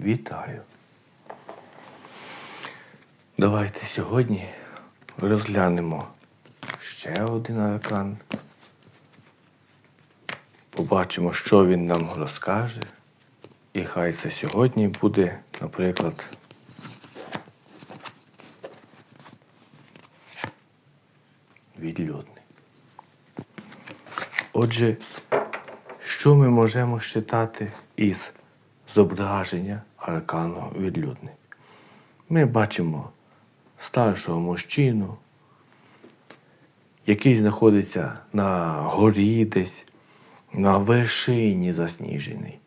вітаю. Давайте сьогодні розглянемо ще один аркан. Побачимо, що він нам розкаже. І хай це сьогодні буде, наприклад, відлюдний. Отже, що ми можемо читати із зображення аркану відлюдний? Ми бачимо старшого мужчину, який знаходиться на горі десь, на вершині засніжений.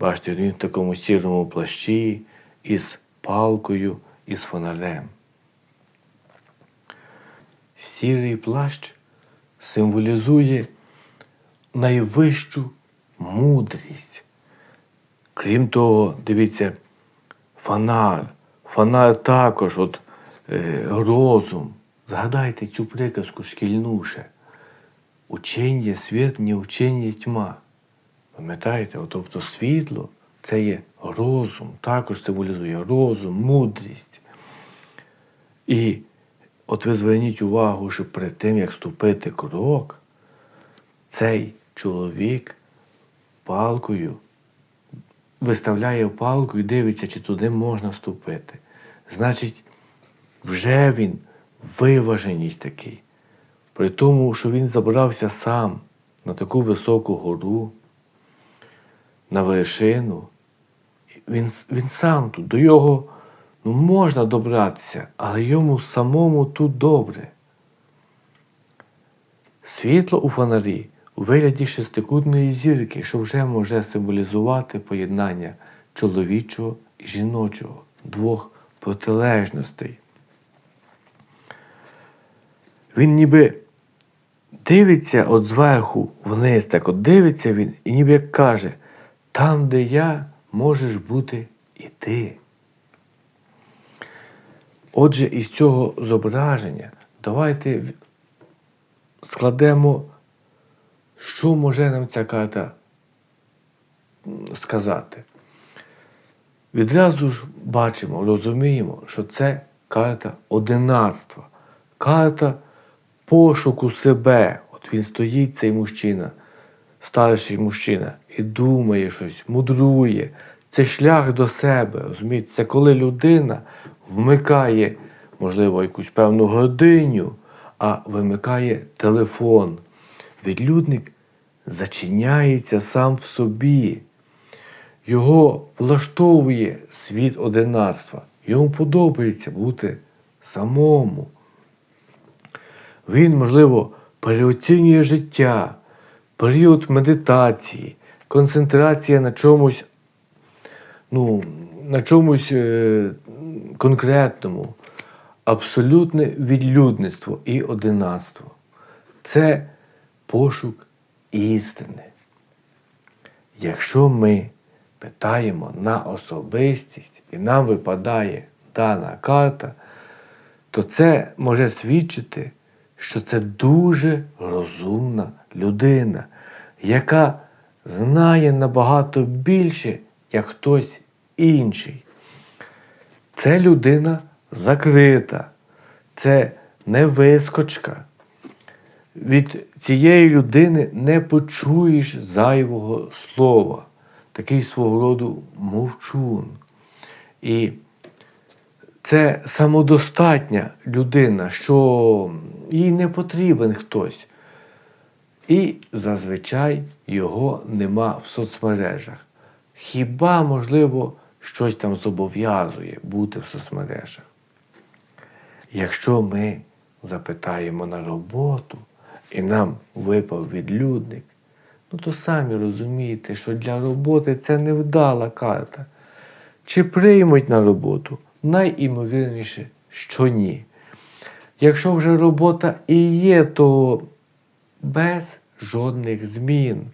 Бачите, він в такому сірому плащі із палкою, із фонарем. Сірий плащ символізує найвищу мудрість. Крім того, дивіться, фонар. Фонар також от, е, розум. Згадайте цю приказку шкільнуше. Учення світ, не учення тьма. Пам'ятаєте, тобто світло це є розум, також символізує розум, мудрість. І от ви зверніть увагу, що перед тим, як ступити крок, цей чоловік палкою виставляє палку і дивиться, чи туди можна ступити. Значить, вже він виваженість такий. При тому, що він забрався сам на таку високу гору, на вершину. Він, він сам тут, до його ну, можна добратися, але йому самому тут добре. Світло у фонарі у вигляді шестикутної зірки, що вже може символізувати поєднання чоловічого і жіночого, двох протилежностей. Він ніби дивиться от зверху вниз, так от дивиться він і ніби як каже, там, де я, можеш бути і ти. Отже, із цього зображення давайте складемо, що може нам ця карта сказати. Відразу ж бачимо, розуміємо, що це карта одинацтва, карта пошуку себе. От він стоїть, цей мужчина, старший мужчина, і думає щось, мудрує. Це шлях до себе. розумієте? Це коли людина вмикає, можливо, якусь певну годиню, а вимикає телефон. Відлюдник зачиняється сам в собі. Його влаштовує світ одинацтва. Йому подобається бути самому. Він, можливо, переоцінює життя, період медитації, концентрація на чомусь, ну, на чомусь е, конкретному, абсолютне відлюдництво і одинацтво. Це пошук істини. Якщо ми питаємо на особистість і нам випадає дана карта, то це може свідчити, що це дуже розумна людина, яка знає набагато більше, як хтось інший. Це людина закрита, це не вискочка. Від цієї людини не почуєш зайвого слова, такий свого роду мовчун. І це самодостатня людина, що їй не потрібен хтось. І зазвичай його нема в соцмережах. Хіба, можливо, щось там зобов'язує бути в соцмережах? Якщо ми запитаємо на роботу і нам випав відлюдник, ну то самі розумієте, що для роботи це невдала карта. Чи приймуть на роботу? Найімовірніше, що ні. Якщо вже робота і є, то без жодних змін.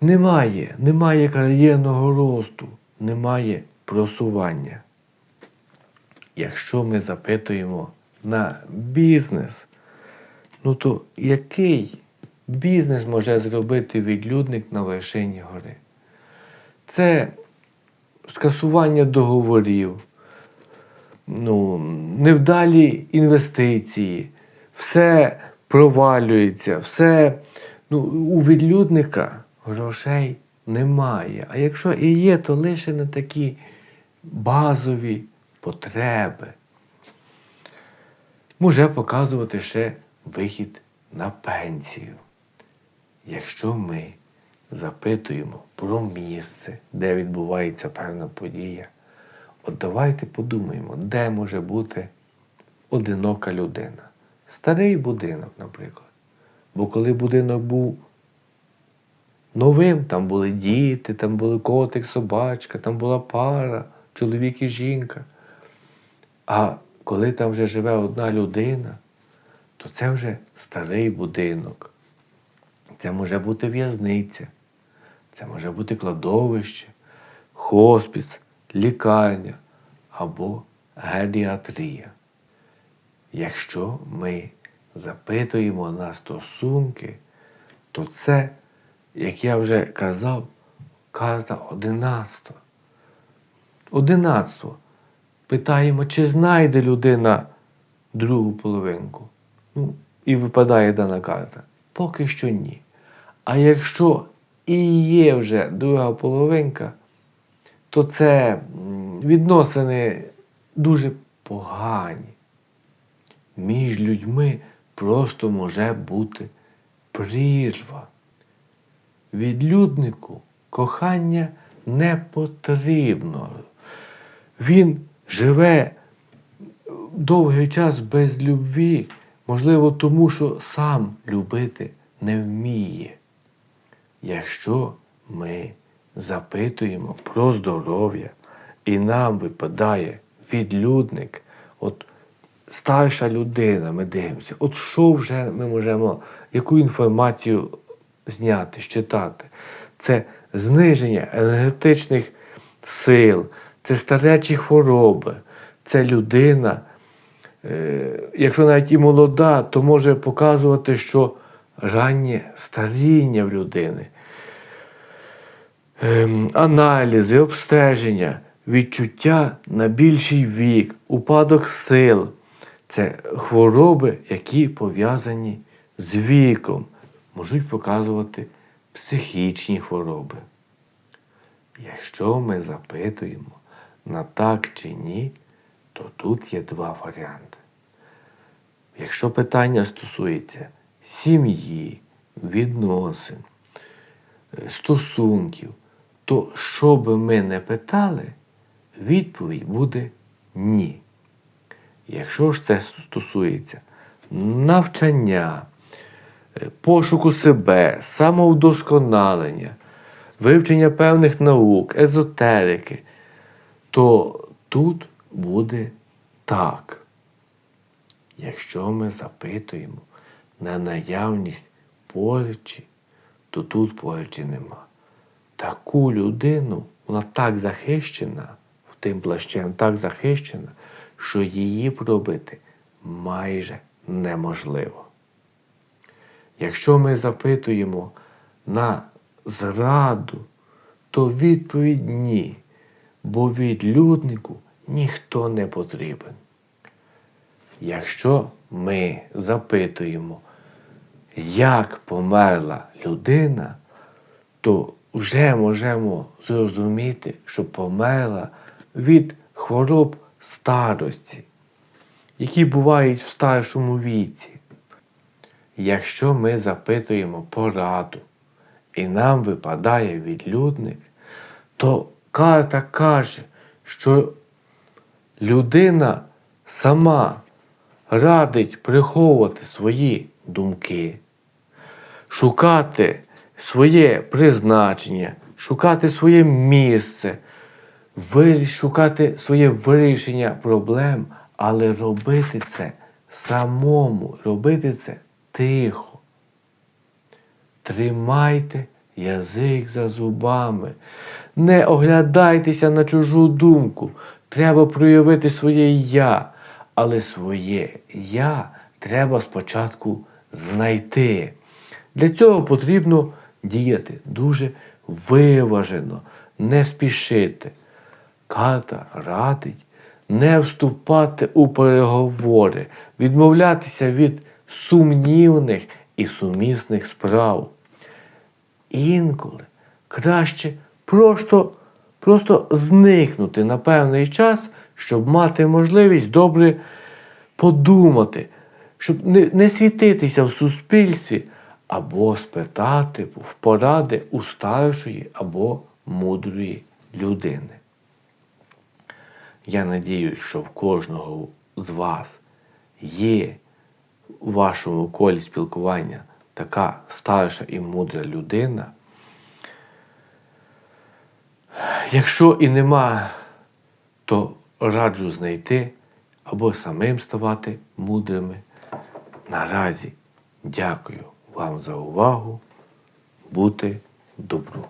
Немає, немає кар'єрного росту, немає просування. Якщо ми запитуємо на бізнес, ну то який бізнес може зробити відлюдник на вершині гори? Це скасування договорів, ну, невдалі інвестиції, все провалюється, все ну, у відлюдника грошей немає. А якщо і є, то лише на такі базові потреби. Може показувати ще вихід на пенсію. Якщо ми запитуємо про місце, де відбувається певна подія, от давайте подумаємо, де може бути одинока людина. Старий будинок, наприклад. Бо коли будинок був новим, там були діти, там були котик, собачка, там була пара, чоловік і жінка. А коли там вже живе одна людина, то це вже старий будинок. Це може бути в'язниця, це може бути кладовище, хоспіс, лікарня або геріатрія. Якщо ми запитуємо на стосунки, то це, як я вже казав, карта 11. 11. Питаємо, чи знайде людина другу половинку. Ну, і випадає дана карта. Поки що ні. А якщо і є вже друга половинка, то це відносини дуже погані. Між людьми просто може бути прірва. Відлюднику кохання не потрібно. Він живе довгий час без любві, можливо, тому що сам любити не вміє. Якщо ми запитуємо про здоров'я, і нам випадає відлюдник, от старша людина, ми дивимося, от що вже ми можемо, яку інформацію зняти, щитати? Це зниження енергетичних сил, це старечі хвороби, це людина. Е, якщо навіть і молода, то може показувати, що раннє старіння в людини, Ем, аналізи, обстеження, відчуття на більший вік, упадок сил це хвороби, які пов'язані з віком, можуть показувати психічні хвороби. Якщо ми запитуємо на так чи ні, то тут є два варіанти. Якщо питання стосується сім'ї, відносин, е, стосунків, то що би ми не питали, відповідь буде ні. Якщо ж це стосується навчання, е, пошуку себе, самовдосконалення, вивчення певних наук, езотерики, то тут буде так. Якщо ми запитуємо на наявність порчі, то тут порчі нема. Таку людину, вона так захищена, в тим плащем так захищена, що її пробити майже неможливо. Якщо ми запитуємо на зраду, то відповідь ні, бо відлюднику ніхто не потрібен. Якщо ми запитуємо, як померла людина, то вже можемо зрозуміти, що померла від хвороб старості, які бувають в старшому віці. Якщо ми запитуємо пораду і нам випадає відлюдник, то карта каже, що людина сама радить приховувати свої думки, шукати своє призначення, шукати своє місце, шукати своє вирішення проблем, але робити це самому, робити це тихо. Тримайте язик за зубами. Не оглядайтеся на чужу думку. Треба проявити своє я. Але своє я треба спочатку знайти. Для цього потрібно діяти дуже виважено, не спішити. карта радить не вступати у переговори, відмовлятися від сумнівних і сумісних справ. Інколи краще просто, просто зникнути на певний час, щоб мати можливість добре подумати, щоб не, не світитися в суспільстві, або спитати в поради у старшої або мудрої людини. Я надіюсь, що в кожного з вас є у вашому колі спілкування така старша і мудра людина. Якщо і нема, то раджу знайти або самим ставати мудрими. Наразі дякую вам за увагу. Бути добру.